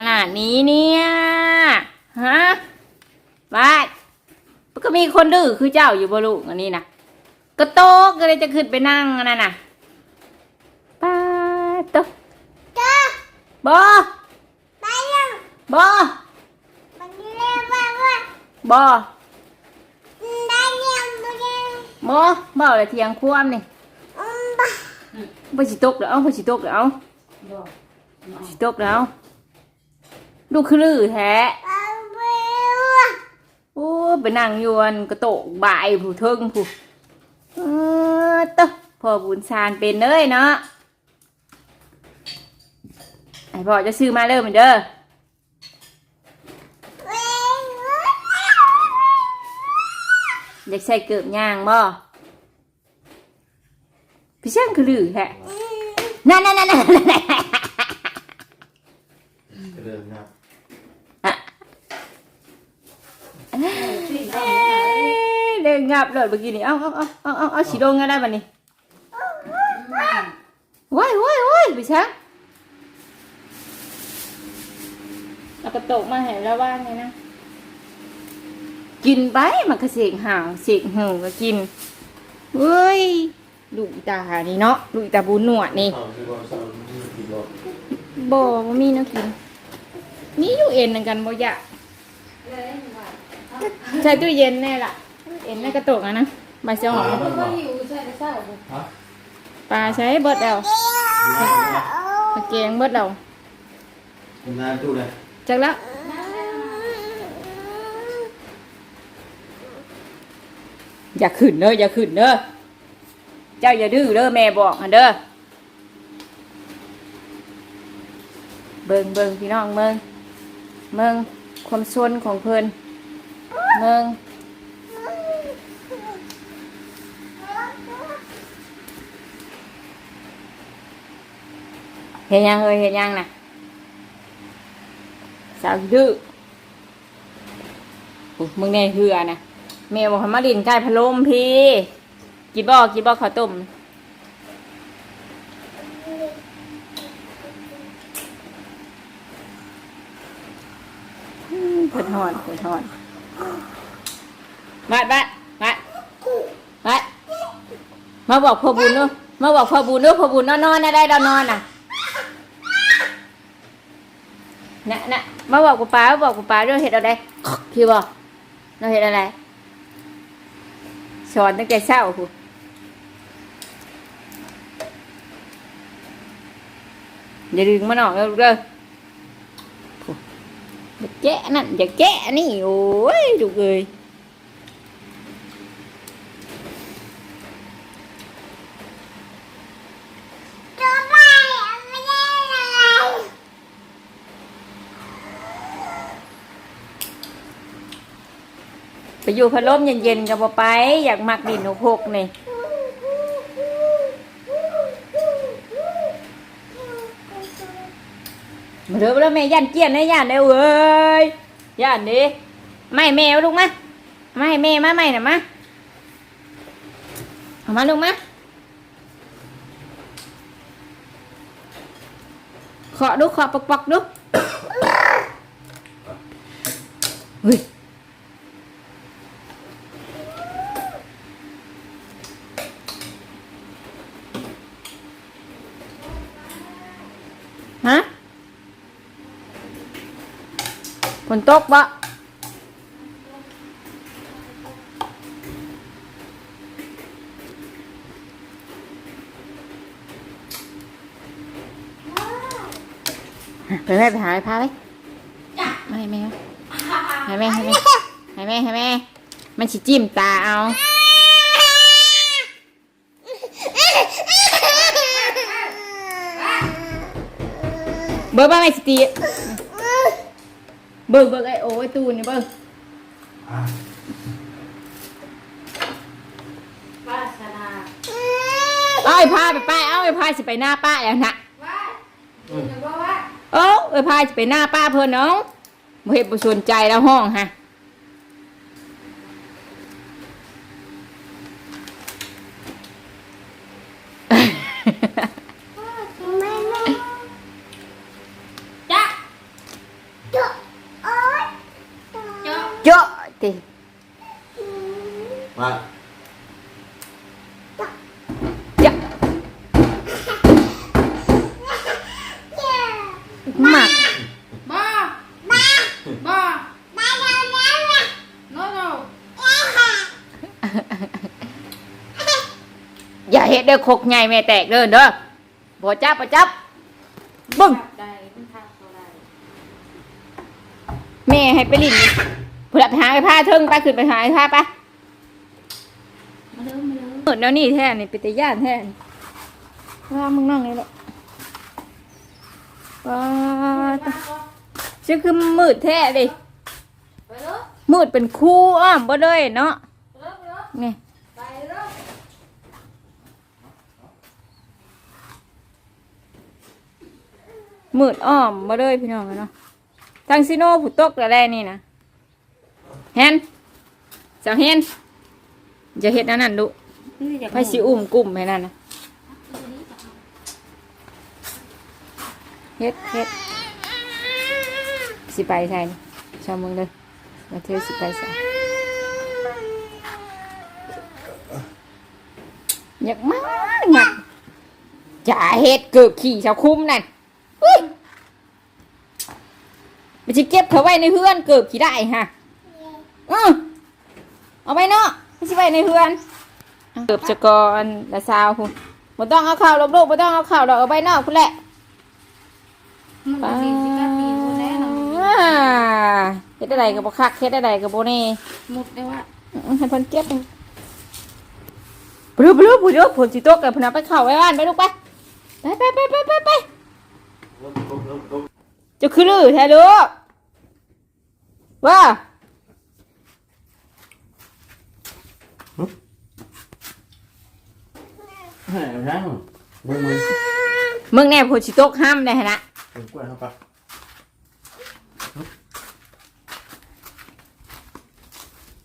ขนาดนี้เนี่ยฮะบ้านมันก็มีคนดื้อคือเจ้าอยู่บ่ลูกอันนี้นะก็โตกก็เลยจะขึ้นไปนั่งอันนั่นน่ะป้าโตะจ้าบ่ไปยังบ่มันเรียกว่าว่าบ่ได้ยังบ่ได้บ่บ่เลยเทียงควมนี่อืมบ่บ่สิตกแล้วเอาบ่สิตกแล้วเอาสิตกแล้ว ลูกคือลือแท้เอาไปว่าโอ้ไปนั่งอยวนกระโตกบ่ายผู้เทิงผู้เออเตะพ่อบุญชาญเป็นเลยเนาะไอพ่อจะซื้อมาเริ่มอนเด้อเว้ยอยากใส่เกือบย่างบ่พี่ช่างคือลือแฮะนั่นนั่นนั่นนั่นนั่นเริ่มนะ เด้ งงับเลยเมื่อกี้นี่เอาเอาเอาเอาเอาเอาสีโดงกันได้ปะนี่ว้ายว้ายว้ายพี่ช่างเอากระโตกมาให้แล้วว่างไงนะกินไปมันก็เสกห่างเสกหูก็กินเว้ยลูกตานี่เนาะลูกตาบุญหนวดนี่เอาที่ว่าเศร้อกบ่บ่มีนะกินนี่อยู่เอ็นนั่นกันบ่อยากใช้ตู้เย็นแน่ล่ะ เอ็นในกระโตกอะนะใบเสียวหอมฮะปลาใช้เบิดแล้วตะเกียงเบิดแล้วคุณนายตู้เลยจักแล้วอย่าขึ้นเด้ออย่าขึ้นเด้อเจ้าอย่าดื้อเด้อแม่บอกหั่นเด้อเบิ่งเบิ่งพี่น้องเบิ่งเบิ่งความซนของเพิ่นเบิ่ง เห็นยังเอ้ยเห็นยังนะสาวดื้อมึงในเหือนะแม่บอกมาดินใกล้พัดลมพี่กินบ่กินบ่ข้าวต้มอืมเพิ่นหอนเพิ่นหอนบัดบัดบัดบัดมาบอกพ่อบุญเนาะมาบอกพ่อบุญเนาะพ่อบุญนอนนอนนะได้เรานอนน่ะ น่ะน่ะมาบอกกูป้ามาบอกกูป้าเรื่องเห็ดอะไรพี่บอกเราเห็ดอะไรสอนตั้งแต่เช้าคูอย่าดึงมันออกเด้อลูกเด้ออย่าแกะนั่นอย่าแกะนี่โอ้ยลูกเอ้ย ตัวไปไม่ได้อะไร ไป อยู่พัดลมเย็นๆกับบ่ไป อยากมักดินหกหกนี่มาเถอะมาเถอะแม่ย่านเกี้ยนนะย่านเด้อเว้ยย่านดิไม่แมวลูกมาไม่แม่มาไม่น่ะมาเอามาลูกมาเคาะดูเคาะปอกปอกๆดูเฮ้ย ฮะ ฝนตกบ่ไปแม่ไปหาไปพาไปไม่แม่ให้แม่ให้แม่ให้แม่ให้แม่ มันสิจิ้มตาเอา เบิ่งบ้างไอ้สตี เบิ่งเบิ่งไอ้โอ้ไอ้ตูนนี่เบิ่งวาสนาเอาไอ้พาไปป้าเอาไอ้พาสิไปหน้าป้าแล้วนะว่าคุณจะบอกว่า เอ้าไอ้พาสิไปหน้าป้าเพิ่นเนาะบ่เฮ็ดบ่สนใจแล้วห้องฮะ จุ๊โอ๊ย เจ้า เจาะติ มา เจาะ เจ้า หมัก บ้า บ้า บ้า บ้าแล้วแล้วนะ โน่โน่ เอ๊ะ อย่าเฮ็ดเด้อ คกใหญ่แม่แตกเด้อเด้อบ่จับบ่จับบึ้งทับใดมันทับตัวใดแม่ให้ไปลิ้นเพื่อไปหาไอ้ผ้าเทิงไปขึ้นไปหาไอ้ผ้าไปมาเร็วมาเร็วเปิดแล้วนี่แท้นี่ป็นตย่านแท้นี่ว่ามึงนั่งนี่แหละว้าชื่อคือมืดแท้ดิมืดเป็นคู่อ้อมบ่เลยเนาะ เร็วเร็ว นี่ ไปเร็ว มืดอ้อมบ่เลยพี่น้องเนาะทางซิโน่ผู้ตกแล้วแลนี่นะเห็นเจ้าเห็นจะเฮ็ดอันนั้นดูไปสิอุ้มกลุ่มให้นั่นนะเฮ็ดเฮ็ดสิไปใช่ชาวเมืองเลยมาเที่ยวสิไปใส่อยากมากอยากจะเฮ็ดเกือบขี่ชาวคุ้มนั่นอุ้ย ไปจะเก็บเขาไว้ในเฮือนเกือบขี่ได้ฮะอือเอาไปเนาะไม่ใช่ไว้ในเฮือนเกือบจะกอนละสาวคุณบ่ต้องเอาข่าวลบโลกบ่ต้องเอาข่าวดอกเอาไปนอกคุณแหละมันก็ดีสิกะตีคนแน่นอนอ่าเฮ็ดอะไรกับบ่คักเฮ็ดอะไรกับบ่แน่หมุดได้ว่าอื้อให้เพิ่นเก็บนี่ปลุบปลุบปลุบผลสิตกกับเพิ่นเอาไปเข้าไว้บ้านไปลูกไปไปไปไปไปไปไปลบลบลบลบจะคือลือแท้ลูก ว่าแหมช่างมือมือมึงแน่ผลสิตกห้ามได้หั่นนะเป็นกล้วยเข้าไป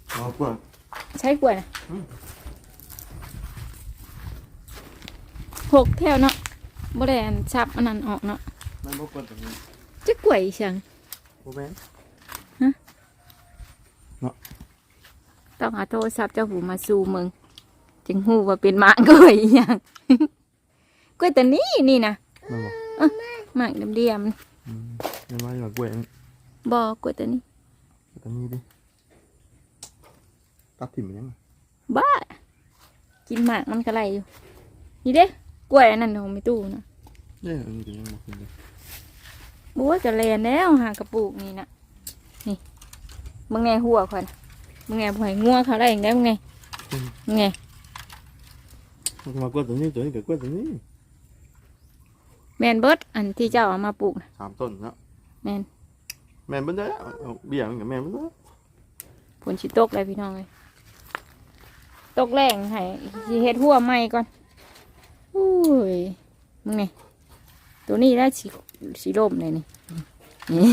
เอากล้วยใช้กล้วยนะหกแถวเนาะบ่ได้อันชับอันนั้นออกเนาะมันบ่กล้วยตรงนี้จะกล้วยอีสังบ่แม่น ต้องเอาโทรศัพท์เจ้าหูมาสู่มึงจึงหูว่าเป็นหมากกล้วยอีหยังกล้วยตัวนี้นี่นะมันบ่หมากเดียมอืมมันว่าอยู่กับกล้วยอันนี้ๆบอกล้วยตัวนี้ ตรงนี้ดิตัดถิ่มมันยังไงบ้า กินหมากมันก็ไรอยู่นี่เด้กล้วยอันนั้นของไม่ตู้นะเนี่ยอันนี้ก็ยังบ่ขึ้นเลยบัวจะแลนแล้วหากระปุกนี่นะนี่ มึงไงหัวควันมึงไงหอยงัวเขาได้อย่างได้มึงไงมึงไงมันก็มากล้วยตัวนี้ตัวนี้กับกล้วยตัวนี้แมนเบิร์ดอันที่เจ้าเอามาปลูกนะสามต้นเนาะแมนแม่นเบิ่นได้อเอาเบี้ยมันกับแม่นเบิ่นเด้อผลชิตกเลยพี่น้องเลยตกแรงให้สิเฮ็ดหัวใหม่ก่อนอุ้ยมึงไงตัวนี้ได้สีสีลมเลยนี่นี่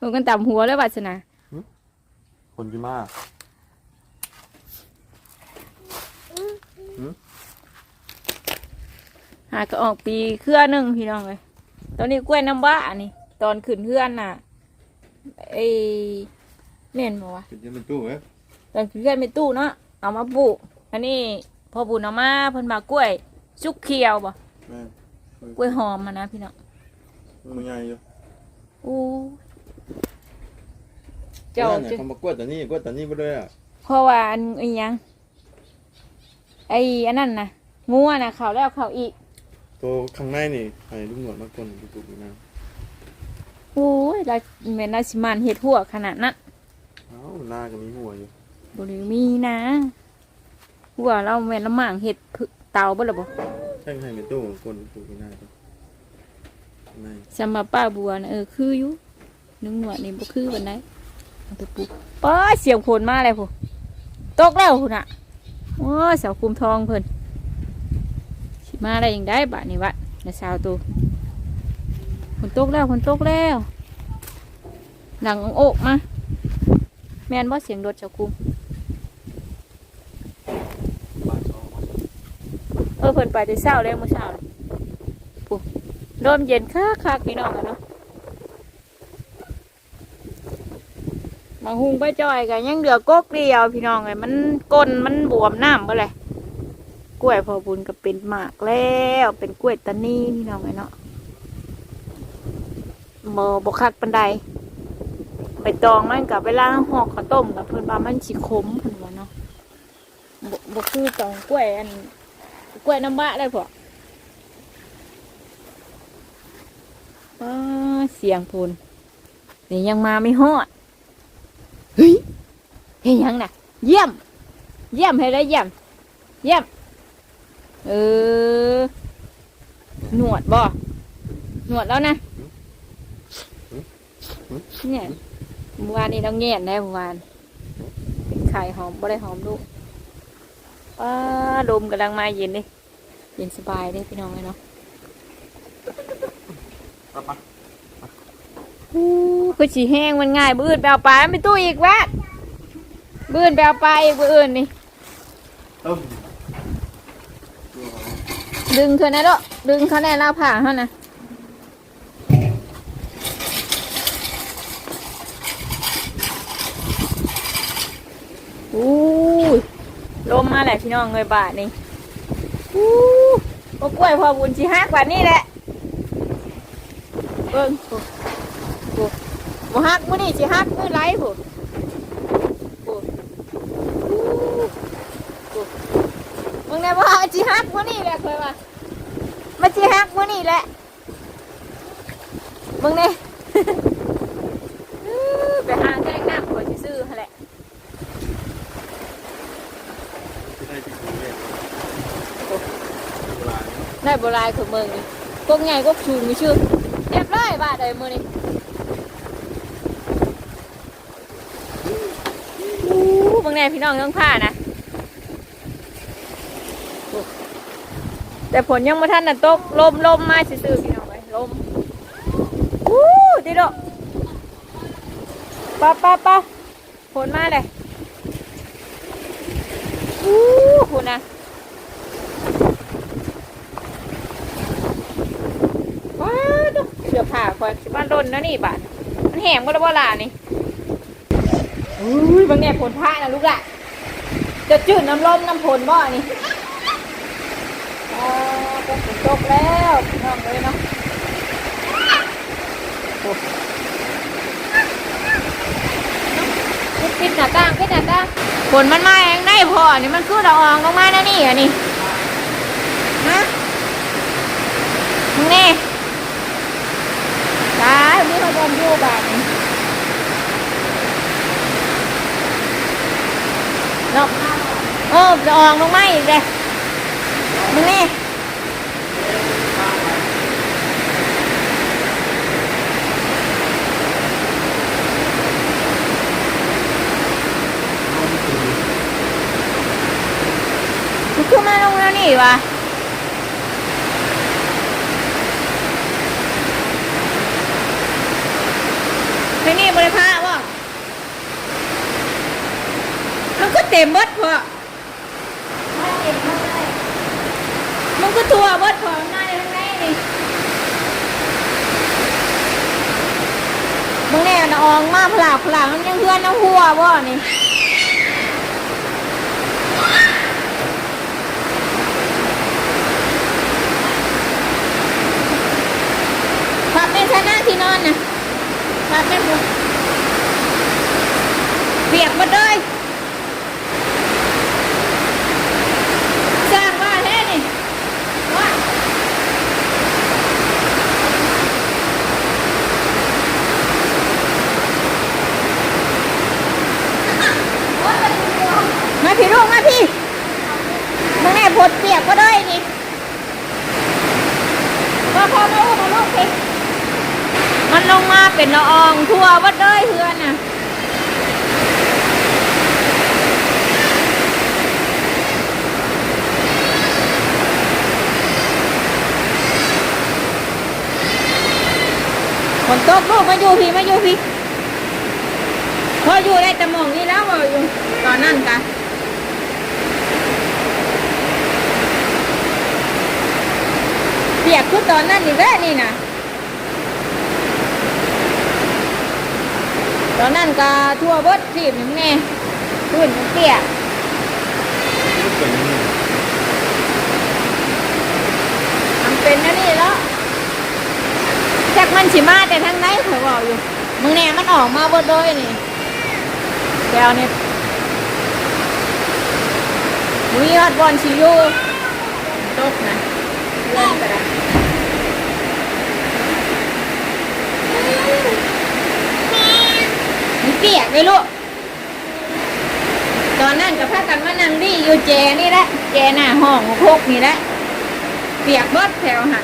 มันกันต่ำหัวแล้ววัสนาคนที่มาหาก็ออกปีเครือหนึ่งพี่น้องเลยตอนนี้กล้วยน้ำว้านี่ตอนขึ้นเพื่อนน่ะไอ้เม่นบอกว่าเป็นยังเป็นตู้เอ้ยตอนขึ้นเพื่อนเป็นตู้เนาะเอามาปลูกอันนี้พอบุญเอามาเพิ่นมากล้วยสุกเขียวบ่แม่นกล้วยหอมมานะพี่น้องมันใหญ่อยู่อู้ เจ้าเนี่ยจะ เขามากล้วยตัวนี้กล้วยตัวนี้บ่ได้อะเพราะว่าอันไอ้หยังไอ้อันนั้นน่ะงัวน่ะเขาแล้วเขาอีกตัวข้างในนี่ให้ลุงหนวดมากวนปลูกๆอยู่นะโอ้ยเราแม่นเราสิมันเฮ็ดหัวขนาดนั้นเอ้าหน้าก็มีหัวอยู่บริมีนะหัวเราแม่นละหม่างเห็ดผึเตาบ่ละบ่แท่งให้เป็นตู้กวนปลูกอยู่หน้าตัวข้างในสำหรับป้าบัวนะเออคืออยู่ นึ่งหนวดนี่บ่คือวันไหนเอาไปปลูกป้าเสียงฝนมาเลยพุ่นตกแล้วพุ่นน่ะโอ้เสาคุมทองเพิ่นสิมาได้ยังได้บาดนี้วะนะสาวตัวฝนตกแล้วฝนตกแล้ว หลังโอกมา แมนบ่เสียงรถเจ้าคุมเออเพิ่นไปแต่เช้าแล้วเมื่อเช้าปุ๊ร่มเย็นคักคักๆพี่น้องกันเนาะ มาหุงไปจ่อยกันยังเหลือกกเดียวพี่น้องเลยมันก้นมันบวมน้ำก็เลยกล้วยพอบุญก็เป็นหมากแล้วเป็นกล้วยตานีพี่น้องเลยเนาะโมบคักปันไดไปตองมันกับเวลาห่อข้าวต้มกับเพิ่นว่ามันสิขมเพิ่นว่าเนาะบบ่คือตองกล้วยอันกล้วยน้ำมะได้พอว้าเสียงพูนนี่ยังมาไม่ฮอด เฮ้ยยังน่ะ เยี่ยม เยี่ยมให้ได้เยี่ยม เยี่ยม เออ หนวดบ่ หนวดแล้วนะ เนี่ยเมื่อวานนี้ต้องเงียบได้เมื่อวาน เป็นไข่หอมบ่ได้หอมลูกป้าดมกำลังมาเย็นดิเย็นสบายเด้พี่น้องเลยเนาะปั๊บปั๊บอู้คือฉีแห้งมันง่ายบื้นไปเอาปลาไม่ตู้อีกวะ บื้นไปเอาปลาอีกบื้นนี่ ต้มดึงเธอแน่ลูกดึงเขาแน่เล่าผ่าเขานะอู้ยลมมาแหละพี่น้องเงยบาทนี่อู้ก็กล้วยพอบุญชีฮักกว่านี่แหละ เบิ้งโอ้โหบ่ฮักมื้อนี่ชีฮักมื้อไรผู้โอ้อู้โอ้ มึงไงบ่ฮักชีฮักมื้อนี่แหละเคยว่ามาจีฮักมื้อนี่แหละมึงเนี่ยไปหาแกงน้ำก่อนจะซื้อแหละได้โบราณของมึงนี่กกใหญ่กชูมีชื่อเรียบร้อยบาเลยมือนี่อู้มึงเนี่ยพี่น้องต้องผ้านะโอ้ แต่ผลยังมาท่านน่ะตกลมลมมาซื่อๆพี่น้องเลยลมอู้ดิโดปะปะปะผลมาเลยอู้คุณนะว้าดูเสือผ้าคอยบ้านดนนะนี่บาทมันแหมก็แล้วว่าลานี่อุ้ยบางเนี่ยผลผ้านะลูกละจะจืดน้ำลมน้ำผลบ่อนี่ ฝนตกแล้วพี่น้องเลยเนาะโอ้ปิดปิดหน้าต่างปิดหน้าต่างฝนมันมาเองได้พอนี่มันคือดอกอองลงมาแล้วนี่อะนี่ฮะมึงนี่ตายมีเขาบอมอยู่บานนี่เนาะเออจะออกลงมาอีกเลยมึงนี่คือมาลงแล้ วนี่วะไปนี่บริพาว่ะมันก็เต็มเบิดพอมันก็ตัวเบิดพอมันน่าจะทั้งแน่นี่มึงแน่นะอองมาพลาพลามันยังเพื่อนน้ำหัวบ่นี่พับเป็นชนะ ที่นอนน่ะมาเป็นบุเปียกหมดเลยสร้างบ้านแท้นี่ว่ามาพี่ลูกมาพี่มึงแน่ผดเปียกก็ได้นี่มาพอมาลูกมาลูกพี่ มันลงมาเป็นละอองทั่ววัดเลยเพื่อนน่ะฝนตกลูกมาอยู่พี่มาอยู่พี่พออยู่ได้แต่มองนี้แล้วว่าอยู่ตอนนั้นกะเปียกคือตอนนั้นนี่แหละนี่นะ ตอนนั้นก็ทั่วเบิดทีบนี่แน่พื้นมันเตี้ยมันเป็นยังไงมันเป็นนั่นนี่แล้วแจ็คมันสิมาแต่ทางไหนเขาบอกอยู่มึงแน่มันออกมาเบิดเลยนี่แกวเนี่ยมีฮอดบอลชิอยูตกนะเลื่อนไปละมันเปียกเลยลูก ตอนนั้นกับพากันมานั่งดีอยู่แจนี่แหละ แจหน้าห้องโคกนี่แหละ เปียกเบิดแถวหา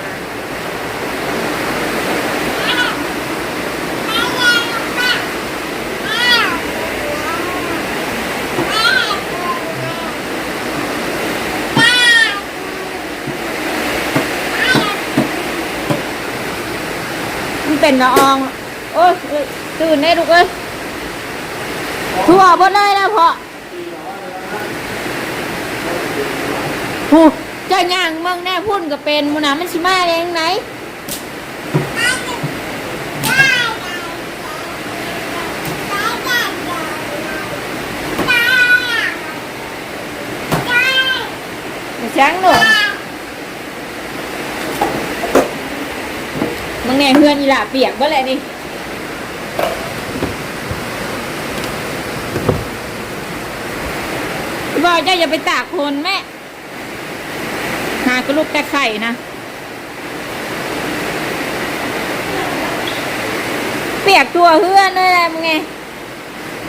มันเป็นละอองโอ้ยเอ้ยตื่นได้ลูกเอ้ย ทั่วหมดเลยนะพ่อหูเจ้าย่างเมืองแน่พุ่นก็เป็นมุนามันสิมาเองไหนมาช้างหนูมึงแน่เพื่อนอีหล่าเปียกบ่แหละนี่ บอกเจ้าอย่าไปตากคนแม่หากระลูกแต่ไข่นะเปียกตัวเพื่อนเลยแหละมึงไง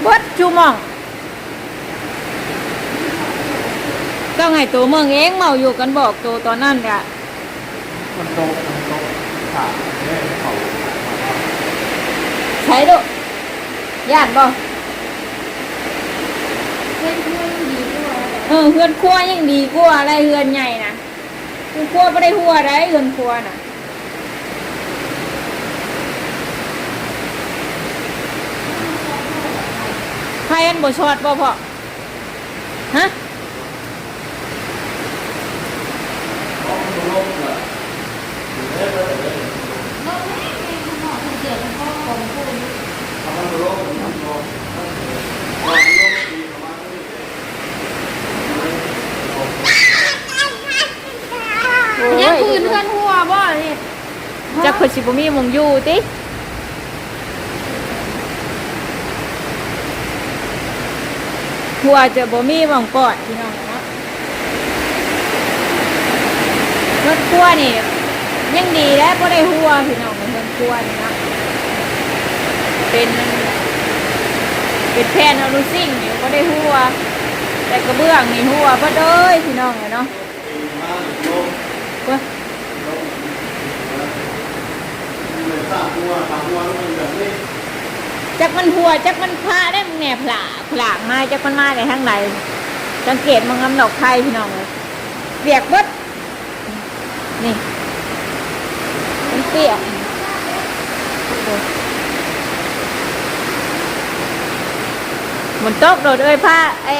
บดชูหมองก็ไงตัวเมืองเองเมาอยู่กันบอกตัวตอนนั้นกะมันโตมันโตขาเนี่ยเขาใช้ดูญาติบ่เพื่อนเพื่อนดีด้วย เออเฮือนครัวยังดีกว่าอะไรเฮือนใหญ่นะเฮือนครัวไม่ได้หัวอะได้เฮือนครัวน่ะใครอันบ่ชอดบ่พอฮะเราแม่ในขนมเสือของพ่อของคุณ โอ้ ยังยคืนเพื่อนหัวบ่นี่จักคนสิบ่มีหมองอยู่ติหัวจะบ่มีหมองกอดพี่น้องเนาะรถครัวนี่ยังดีแล้วบ่ได้หัวพี่น้องเพิ่นครัวนี่เนาะเป็นเป็นแผ่นอลูซิ่งนี่บ่ได้หัวแต่กระเบื้องนี่หัวบ่เด้ยพี่น้องเนาะเว้ยจักมันหัวจักมันพาได้มึงเนี่ยผลาผลากมาจักมันมาแต่ทางไหนสังเกตมังกำดอกไข่พี่น้องเลยเปียกบดนี่มันเปียกมันตกโดดเอ้ยผ้าไอ้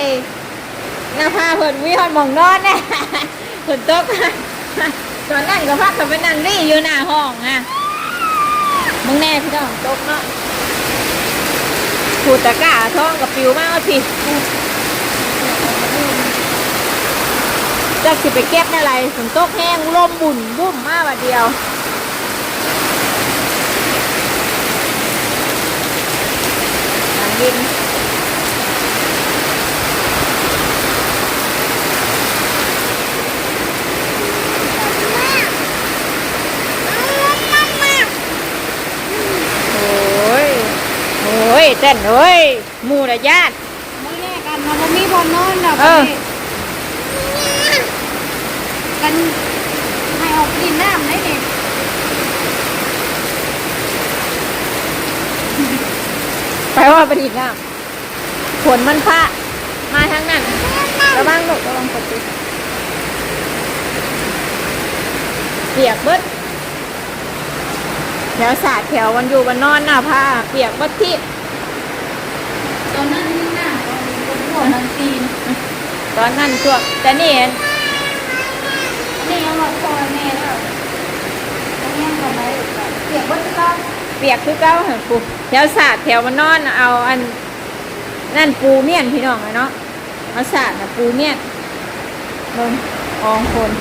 หน้าผ้าเพิ่นวิหอนมองนอนแน่เพิ่นตก ตอนนั่งก็พักกับไปนั่งนี่อยู่หน้าห้องอะมึงแน่พี่น้องตกเนาะขูดตะกร้าท้องกับปิวมากเอาสิจะสิไปเก็บอะไรฝนตกแห้งลมบุ่นบุ้มมาบัดเดียวหลังดินโอ้ย โอ้ ยเต้นเฮ้ยหมูระญาติมึงแยกกันมาบ่มีพอนอนแล้วเออกันให้ออกกินน้ำได้นี่ไปว่าประดิษฐ์น้ำฝนมันพระมาทางนั้นระวังลูกระวังกดติเปียกเบิดแถวสาดแถววันอยู่วันนอนหน้าผ้าเปียกเบิดที่ ตอนนั้นนี่น้ำตอน บนหัวทั้งตีนตอนนั้นช่วงแต่นี่เห็นนี่ยังหลอดคอแม่แล้วตรงนี้ทำไมเปียกบนตอนอปียกคือเก้าหันปูแถวสาดแถวมันนอนเอาอันนั่นปูเมี่ยนพี่น้องเลยเนาะเอาสาดนะปูเมี่ยนเบิ่งอองคน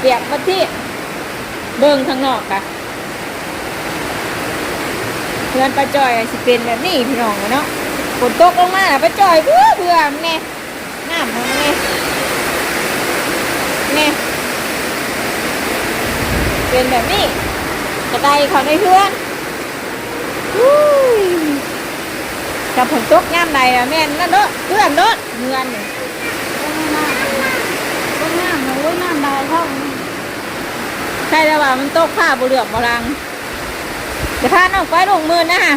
เปียกมาที่เบิ่งข้างนอกกะเพื่อนป้าจอยอะสิเป็นแบบนี้พี่น้องเลยเนาะ ฝนตกลงมาป้าจอยเบื่อเบื่อแน่น้ำมันแน่แน่เป็นแบบนี้กระไดเขาในเพื่อนอุ้ยกับผลตกย่ำใดอะแม่นั่นเด้อเพื่อนเด้อเงินนี่ก็ไม่น่าก็น้ำนะโอ้ยน้ำบายเข้าใช่แล้วว่ามันตกผ้าบุเหลือบบุรังเดี๋ยวพาน้องไปลงมือนะฮะ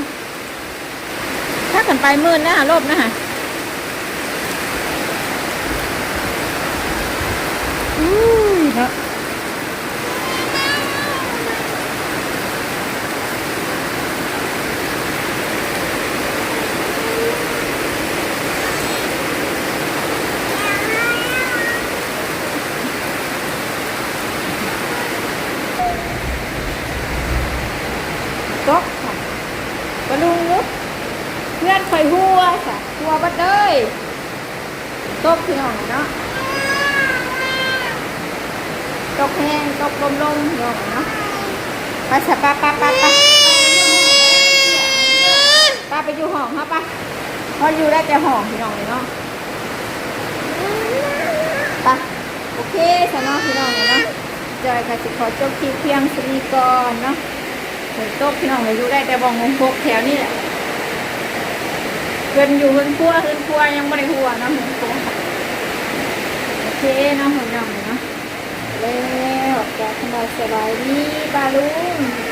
ถ้าขันไปมืดนะฮะลบนะฮะอู้ยเนาะตกค่ะกระลุงลุกเพื่อนคอยหัวค่ะหัวบัดเลย ตกพี่น้องเนาะตกแห้งตกลมลมพี่น้องเนาะไปสะปะปะปะปะปะไปอยู่ห้องครับปะพออยู่ได้แต่ห้องพี่น้องเลยเนาะไปโอเคสนอพี่น้องเลยเนาะจอยค่ะสิขอจบคลิปเพียงสนีก่อนเนาะฝนตกพี่น้องเลยอยู่ได้แต่บองงงพกแถวนี่แหละ เกินอยู่เพิ่นครัวเพิ่นครัวยังไม่ได้หัวนะหมูครัวโอเคเนาะหมูน้องเนาะแล้วจะสบายสบายดีปลาลุง